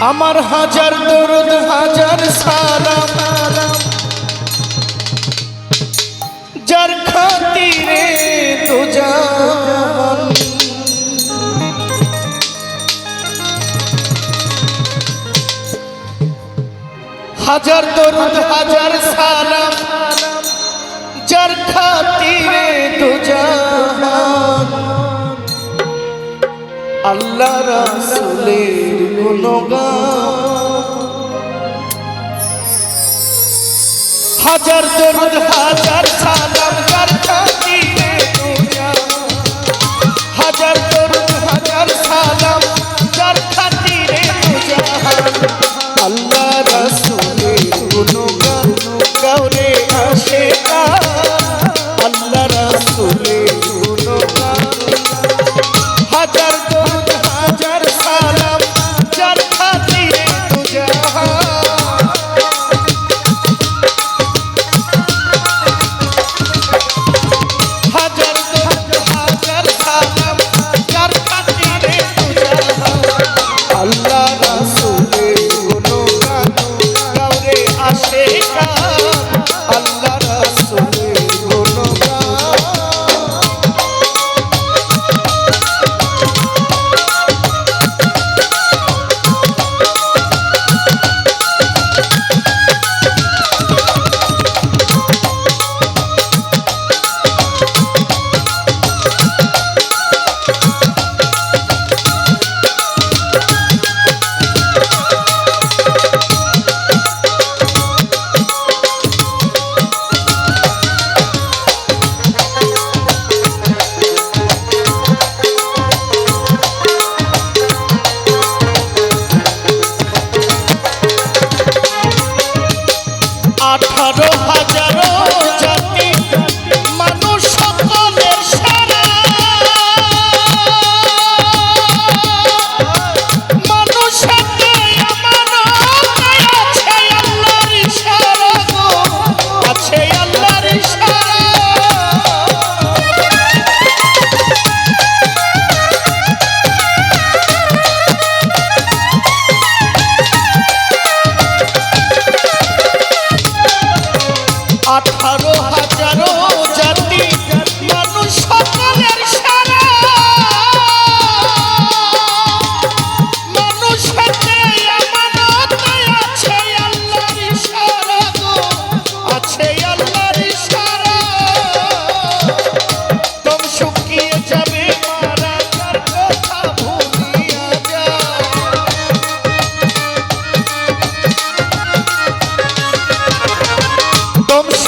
আমার হাজার দরদ, হাজার সালাম যার খাতিরে তো হাজার দরদ, হাজার সালাম যার খাতিরে তো আল্লাহ গুণগান হাজার দরুদ হাজার সালাম।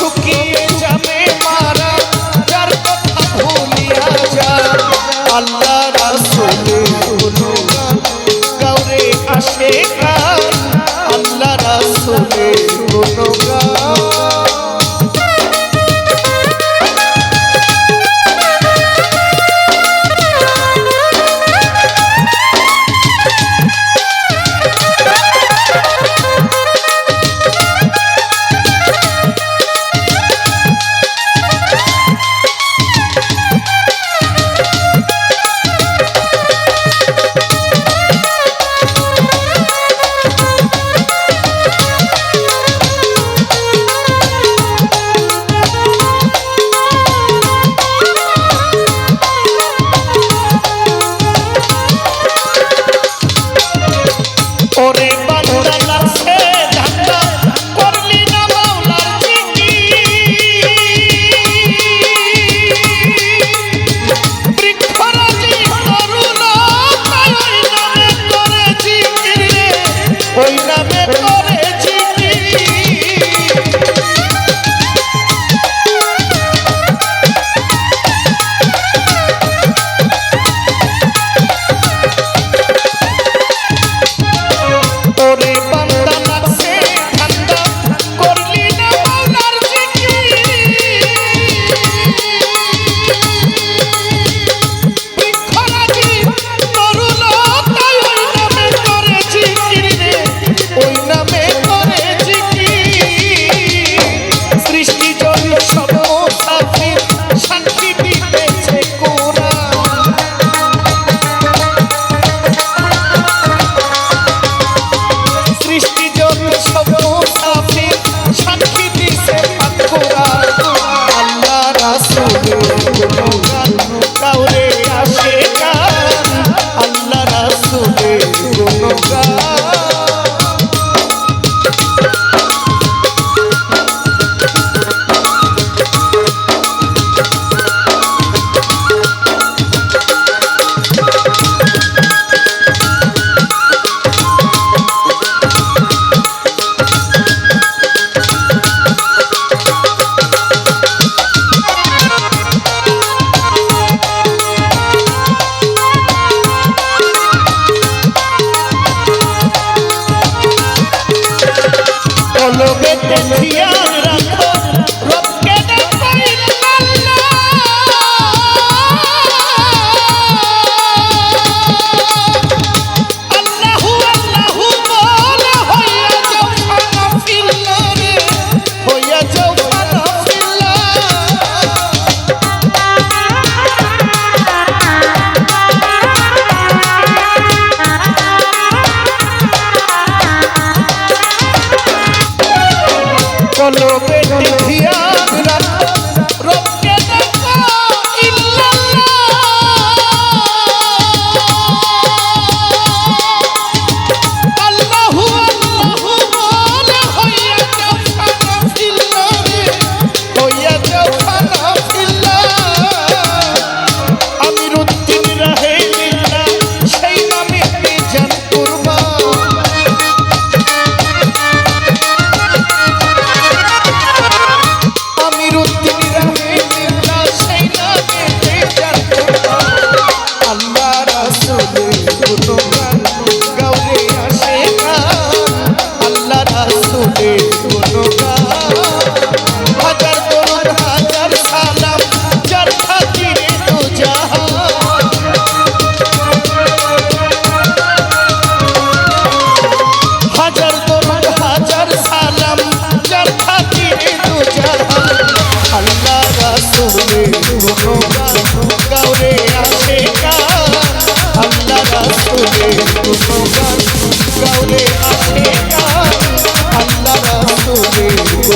লুকিয়ে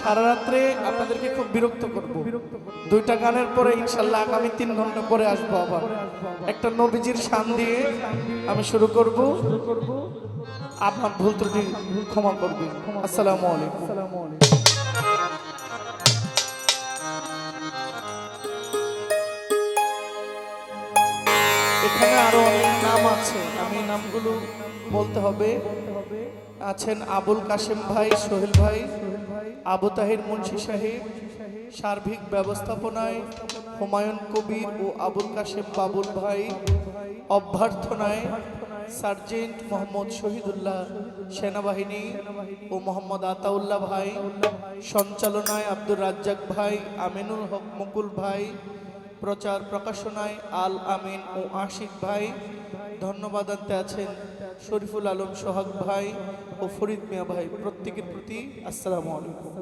সারা রাত্রে আপনাদেরকে খুব বিরক্ত করব। দুইটা গানের পরে ইনশাল্লাহ আগামী তিন ঘণ্টা পরে আসব আবার। একটা নবীজির শান দিয়ে আমি শুরু করব। আপনার ভুল ত্রুটি ক্ষমা করবে। আসসালামু আলাইকুম। এখানে আরও অনেক নাম আছে। আমি নামগুলো বলতে হবে, আছেন আবুল কাশেম ভাই, সোহেল ভাই, আবু তাহির মুন্সি সাহেব, সার্বিক ব্যবস্থাপনায় হুমায়ুন কবির ও আবুল কাশেম বাবুল ভাই, অভ্যর্থনায় সার্জেন্ট মোহাম্মদ শহীদুল্লাহ সেনাবাহিনী ও মোহাম্মদ আতাউল্লাহ ভাই, সঞ্চালনায় আব্দুর রাজ্জাক ভাই, আমিনুল হক মুকুল ভাই, প্রচার প্রকাশনায় আল আমিন ও আশিক ভাই, ধন্যবাদ আনতে আছেন শরীফুল আলম সোহাগ ভাই ও ফরিদ মিয়া ভাই প্রত্যেকের প্রতি আসসালামু আলাইকুম।